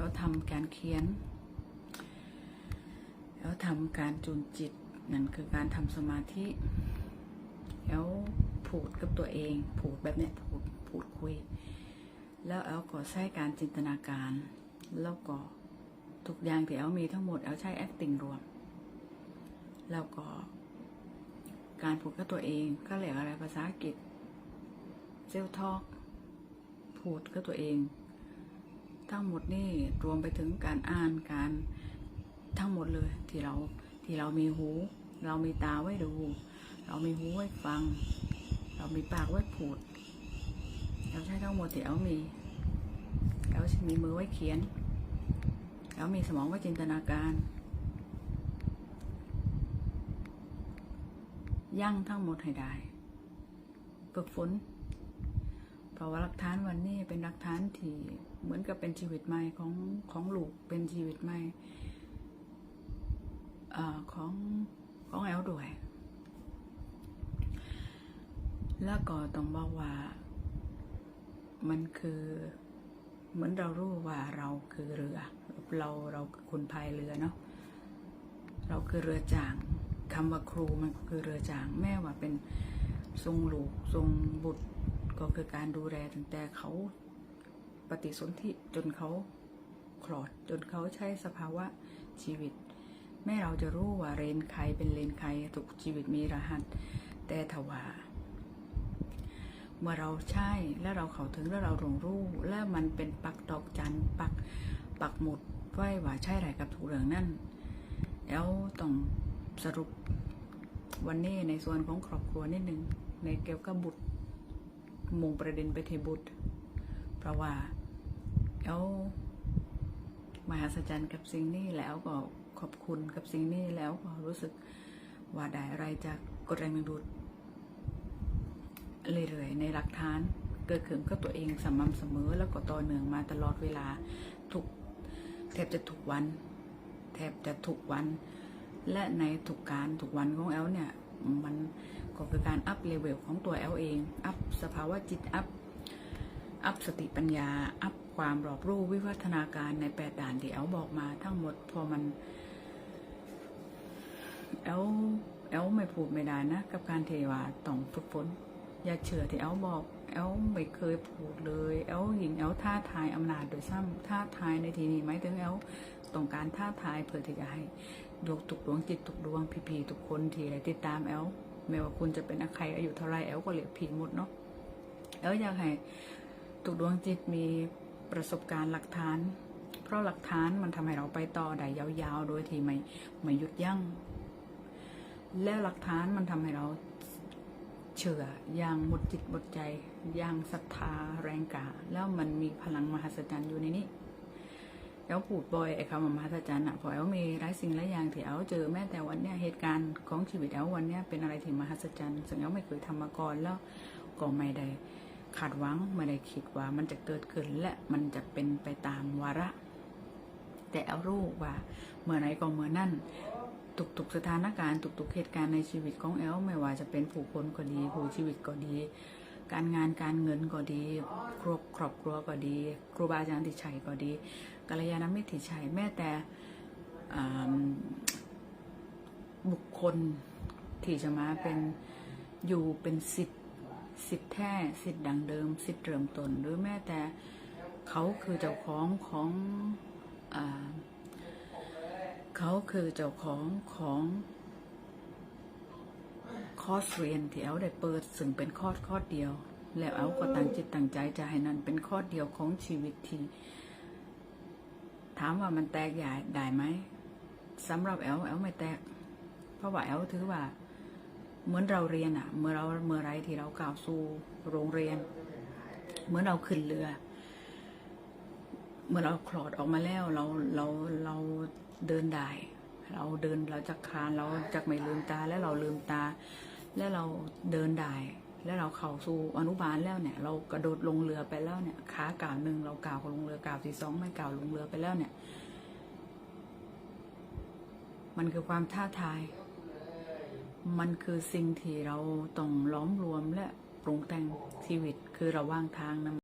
แล้วทำการเขียน แล้วทำการจูนจิต นั่นคือการทำสมาธิ แล้วพูดกับตัวเองพูดแบบเนี้ยพูดพูดคุย แล้วแอลก็ใช้การจินตนาการ แล้วก็ทุกอย่างที่แอลมีทั้งหมดแอลใช้ acting รวม แล้วก็การพูดกับตัวเองก็เรียกอะไรภาษาอังกฤษเซลทอกพูดกับตัวเอง ทั้งหมดนี่รวมไปถึงการอ่านการทั้งหมดเลยที่เราที่เรามีหู เรามีตาไว้ดู เรามีหูไว้ฟัง เรามีปากไว้พูด เราใช้ทั้งหมดที่เรามีเรามีมือไว้เขียน เรามีสมองไว้จินตนาการยั่งทั้งหมดให้ได้ฝึกฝน เพราะว่าหลักฐานวันนี้เป็นหลักฐานที่เหมือนกับเป็นชีวิตใหม่ของของลูกเป็นชีวิตใหม่ของของแอลด้วย แล้วก็ต้องบอกว่า มันคือเหมือนเรารู้ว่าเราคือเรือ เราเราคนพายเรือเนาะเราคือเรือจางคำว่าครูมันคือเรือจางแม่ว่าเป็นทรงลูกทรงบุตร ก็คือการดูแลตั้งแต่เขาปฏิสนธิจนเขาคลอดจนเขาใช้สภาวะชีวิต แม่เราจะรู้ว่าเรนใครเป็นเรนใครทุกชีวิตมีรหัส แต่ถว่าเมื่อเราใช่แล้วเราเข้าถึงแล้วเราหลงรู้แล้วมันเป็นปักดอกจันปักปักหมุดไว้ว่าใช่ไรกับถูกเรื่องนั่นแล้วต้องสรุปวันนี้ในส่วนของครอบครัวนิดนึงในเกี่ยวกับบุตร มุ่งประเด็นไปที่บุตร เพราะว่าแล้วมหัศจรรย์กับสิ่งนี้แล้วก็ขอบคุณกับสิ่งนี้แล้วก็รู้สึกว่าได้อะไรจากกฎแรงดึงดูดเรื่อยๆในหลักฐานเกิดขึ้นกับตัวเองสม่ำเสมอแล้วก็ต่อเนื่องมาตลอดเวลาทุกแทบจะทุกวัน แทบจะทุกวัน และในทุกการทุกวันของแอลเนี่ย มันก็คือการอัพเลเวลของตัวแอลเอง อัพสภาวะจิต อัพ อัพสติปัญญา อัพความรอบรู้วิวัฒนาการในแปดด่านที่แอลบอกมาทั้งหมดพอมันแอลแอลไม่พูดไม่ได้นะ กับการเทวาต้องฝึกฝน อย่าเชื่อที่แอลบอกแอลไม่เคยพูดเลยแอลหญิงแอลท้าทายอำนาจโดยซ้ำท้าทายในทีนี้ไหมถึงแอลต้องการท้าทายเพื่อที่จะให้ดวงตุกดวงจิตตุกดวงพีพีทุกคนที่ได้ติดตามแอลไม่ว่าคุณจะเป็นใครอายุเท่าไรแอลก็เรียกพีหมดเนาะแอลอยากให้ตุกดวงจิตมีประสบการณ์หลักฐาน เพราะหลักฐานมันทำให้เราไปต่อได้ยาวๆ โดยที่ไม่ไม่หยุดยัง้งและหลักฐานมันทำให้เรา เชื่ออย่างหมดจิตหมดใจอย่างศรัทธาแรงกล้าแล้วมันมีพลังมหัศจรรย์อยู่ในนี้แล้วพูดบอยไอ้คำว่ามหัศจรรย์อะพอแอลมีหลายสิ่งหลายอย่างที่แอลเจอแม้แต่วันเนี้ยเหตุการณ์ของชีวิตแอลวันเนี้ยเป็นอะไรที่มหัศจรรย์ซึ่งแอลไม่เคยทำมาก่อนแล้วก็ไม่ได้คาดหวังไม่ได้คิดว่ามันจะเกิดขึ้นและมันจะเป็นไปตามวาระ แต่แอลรู้ว่าเมื่อไหรก็เมื่อนั่น ทุกๆสถานการณ์ทุกๆเหตุการณ์ในชีวิตของแอลไม่ว่าจะเป็นผู้คนก็ดี ผู้ชีวิตก็ดี การงานการเงินก็ดีครอบครอบครัวก็ดี ครูบาอาจารย์ที่ชัยก็ดีกัลยาณมิตรที่ชัยแม้แต่บุคคลที่จะมาเป็นอยู่เป็นสิทธิ์สิทธิ์แท้สิทธิ์ดังเดิม สิทธิ์เริ่มต้นหรือแม้แต่เขาคือเจ้าของของอ เขาคือเจ้าของของคอร์สเรียนที่แอลได้เปิดซึ่งเป็นคอร์สคอร์สเดียว แล้วแอลก็ตั้งจิตตั้งใจจะให้นั่นเป็นคอร์สเดียวของชีวิตที่ถามว่ามันแตกใหญ่ได้ไหมสำหรับแอลแอลไม่แตก เพราะว่าแอลถือว่า เหมือนเราเรียนอะเมื่อเราเมื่อไรที่เรากล่าวสู่โรงเรียน เหมือนเราขึ้นเรือ เมื่อเราคลอดออกมาแล้ว เราเรา เดินได้ เราเดินเราจะคานเราจะไม่ลืมตาและเราลืมตา และเราเดินได้ และเราเข้าสู่อนุบาลแล้วเนี่ย เรากระโดดลงเรือไปแล้วเนี่ยขาก่าวหนึ่งเราก่าวลงเรือก่าวที่สองไม่ก่าวลงเรือไปแล้วเนี่ย มันคือความท้าทาย มันคือสิ่งที่เราต้องล้อมรวมและปรุงแต่งชีวิตคือระว่างทางนั้น